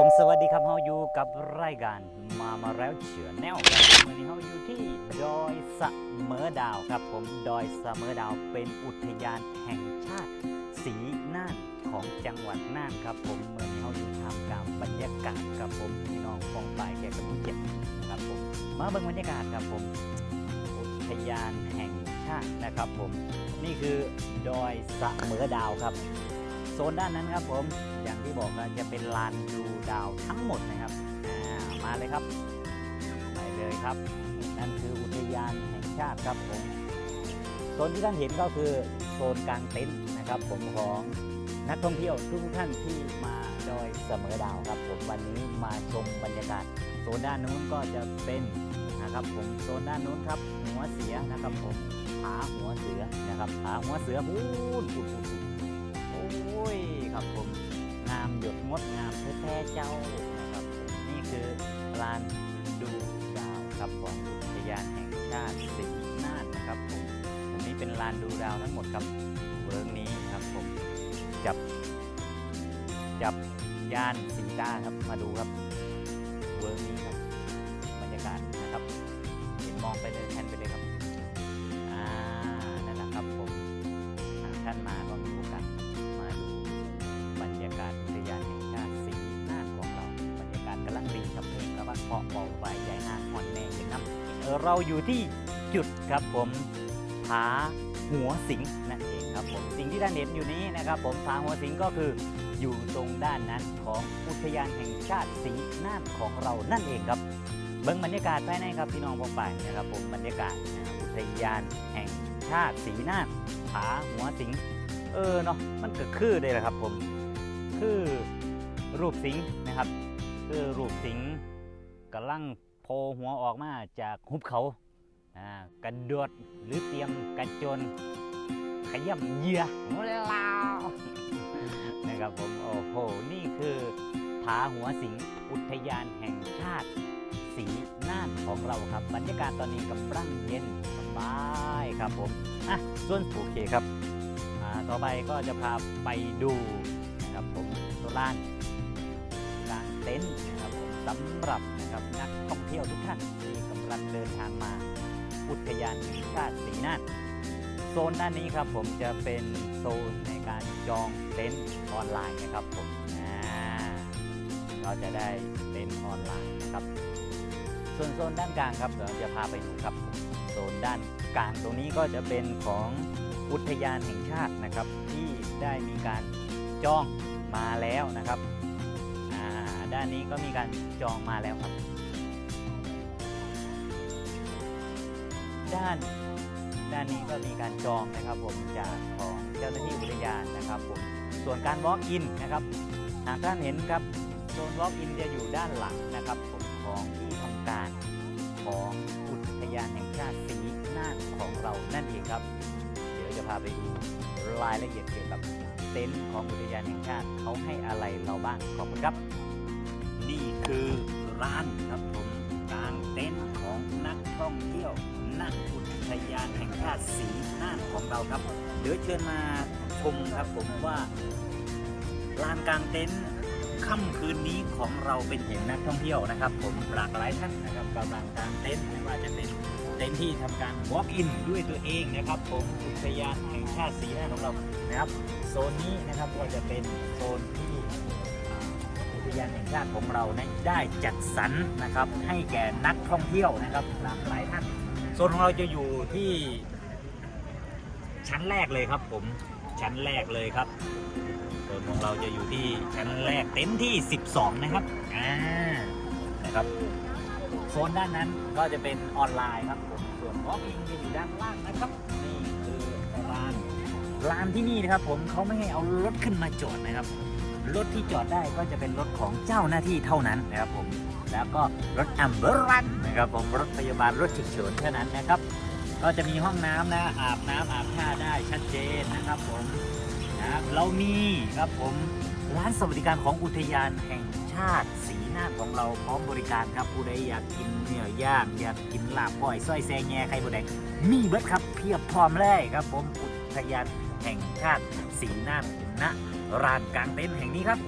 ผมสวัสดีครับเฮาอยู่กับรายการมามาแล้วเฉือแนวครับวันนี้เฮาอยู่ที่ดอยสะเมอดาวครับผมดอยสะเมอดาวเป็นอุทยานแห่งชาติสีน่านของจังหวัดน่านครับผมเมื่อนี้เฮาอยู่ท่ามกลางบรรยากาศครับผมพี่น้องฟองไปแกกับผู้เจ็บนะครับผมมาเบิ่งบรรยากาศครับผม อุทยานแห่งชาตินะครับผมนี่คือดอยสะเมอดาวครับ โซนด้านนั้นครับผมอย่างที่บอกนะจะเป็นลานดูดาวทั้งหมดนะครับมาเลยครับไปเลยครับ นั่นคืออุทยานแห่งชาติครับผมโซนที่ท่านเห็นก็คือโซนกลางเต็นท์นะครับผมของนักท่องเที่ยวทุกท่านที่มาดอยเสมอดาวครับผมวันนี้มาชมบรรยากาศโซนด้านนู้นก็จะเป็นนะครับผมโซนด้านนู้นครับหัวเสียนะครับผมผาหัวเสือนะครับผาหัวเสือพูนพูนพูน งดงามแท้ๆเจ้านะครับผมนี่คือลานดูดาวครับของอุทยานแห่งชาติสีน่านนะครับผมตรงนี้เป็นลานดูดาวทั้งหมดครับเวิร์กนี้ครับผมจับจับยานสีตาครับมาดูครับเวิร์กนี้ครับบรรยากาศนะครับ เห็นมองไปเลยแทนไปเลย เพาะเบาใบใหญ่นางอ่อนแน่เห็นน้ำเราอยู่ที่จุดครับผมผาหัวสิงนั่นเองครับผมสิ่งที่ท่านเห็นอยู่นี้นะครับผมผาหัวสิงก็คืออยู่ตรงด้านนั้นของอุทยานแห่งชาติสีน่านของเรานั่นเองครับเบิ้งบรรยากาศภายในครับพี่น้องพองไปนะครับผมบรรยากาศนะอุทยานแห่งชาติสีน่านผาหัวสิงเออเนาะมันก็คือเลยแหละครับผมคือรูปสิงนะครับคือรูปสิง กำลังโผล่หัวออกมาจากหุบเขาอ่ากระโดดหรือเตรียมกระโจนขย่ำเหยื่อลาวนะครับผมโอ้โหนี่คือผาหัวสิงอุทยานแห่งชาติสีน่านของเราครับ บรรยากาศตอนนี้กำลังเย็นสบายครับผมอะส่วนโอเคครับอ่าต่อไปก็จะพาไปดูนะครับผมโซลานกลางเต็นท์นะครับผม สำหรับนะครับนักท่องเที่ยวทุกท่านที่กำลังเดินทางมา อุทยานแห่งชาติสีน่านโซนด้านนี้ครับผมจะเป็นโซนในการจองเต็นท์ออนไลน์นะครับผมเราจะได้เต็นท์ออนไลน์นะครับ ส่วนโซนด้านกลางครับเดี๋ยวจะพาไปดูครับโซนด้านกลางตรงนี้ก็จะเป็นของอุทยานแห่งชาตินะครับ ที่ได้มีการจองมาแล้วนะครับ ด้านนี้ก็มีการจองมาแล้วครับ ด้านด้านนี้ก็มีการจองนะครับผมจากของเจ้าหน้าที่อุทยานนะครับผมส่วนการ walk in นะครับหากท่านเห็นครับโซน walk in จะอยู่ด้านหลังนะครับผมของที่ทำการของอุทยานแห่งชาติสีน่านของเรานั่นเองครับ เดี๋ยวจะพาไปดูรายละเอียดเกี่ยวกับเต็นท์ของอุทยานแห่งชาติเขาให้อะไรเราบ้างขอบคุณครับ นี่คือร้านครับผมกลางเต็นท์ของนักท่องเที่ยวณอุทยานแห่งชาติสีน่านของเราครับ เดี๋ยวเชิญมาชมครับผมว่าลานกลางเต็นท์ค่ำคืนนี้ของเราเป็นเห็นนักท่องเที่ยวนะครับ ผมหลากหลายท่านนะครับกำลังกลางเต็นท์ไม่ว่าจะเป็นเต็นท์ที่ทำการ walk in ด้วยตัวเองนะครับผมอุทยานแห่งชาติสีน่านของเรานะครับ โซนนี้นะครับก็จะเป็นโซนที่ ทยานแห่งชาติของเรานั้นได้จัดสรรนะครับ ให้แก่นักท่องเที่ยวนะครับหลากหลายท่านโซนของเราจะอยู่ที่ชั้นแรกเลยครับ ผมชั้นแรกเลยครับโซนของเราจะอยู่ที่ชั้นแรกเต็นท์ที่ 12 นะครับอ่านะครับโซนด้านนั้นก็จะเป็นออนไลน์ครับผมส่วนวอล์กอินจะอยู่ด้านล่างนะครับนี่คือร้านร้านที่นี่นะครับ ผมเขาไม่ให้เอารถขึ้นมาจอดนะครับ รถที่จอดได้ก็จะเป็นรถของเจ้าหน้าที่เท่านั้นนะครับผม แล้วก็รถอัมเบอรันนะครับผมรถพยาบาลรถฉุกเฉินเท่านั้นนะครับ ก็จะมีห้องน้ำนะอาบน้ำอาบท่าได้ชัดเจนนะครับผมนะครับเรามีครับผมร้านสวัสดิการของอุทยานแห่งชาติสีหน่าของเราพร้อมบริการครับผู้ใดอยากกินเนื้อย่างอยากกินลาบก้อยสร้อยแซงแง่ไข่บดแดงมีเบิดครับเพียบพร้อมเลยครับผมอุทยานแห่งชาติสีหน่าณ ร้านกลางเต็นท์แห่งนี้ครับ